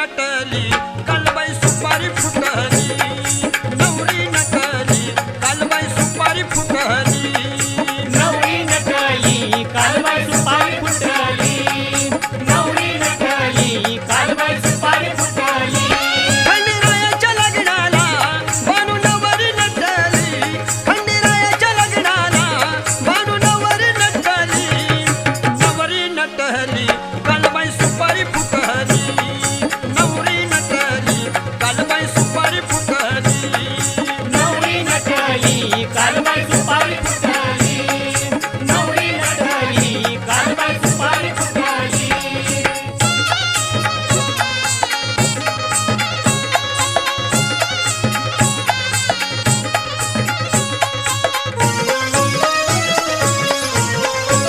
नटली कालबाई सुपारी फुटली. नवरी नटली कालबाई सुपारी फुटली. नवरी नटली कालबाई सुपारी फुटली. नवरी नटली कालबाई सुपारी फुटली. खंडीरायाच्या लग्नाला बानू नवरी नटली. खंडीरायाच्या लग्नाला बानू नवरी नटली. नवरी नटली कालबाई सुपारी फुटली. दुपारी फुकली नवरी नटली कालवाय दुपारी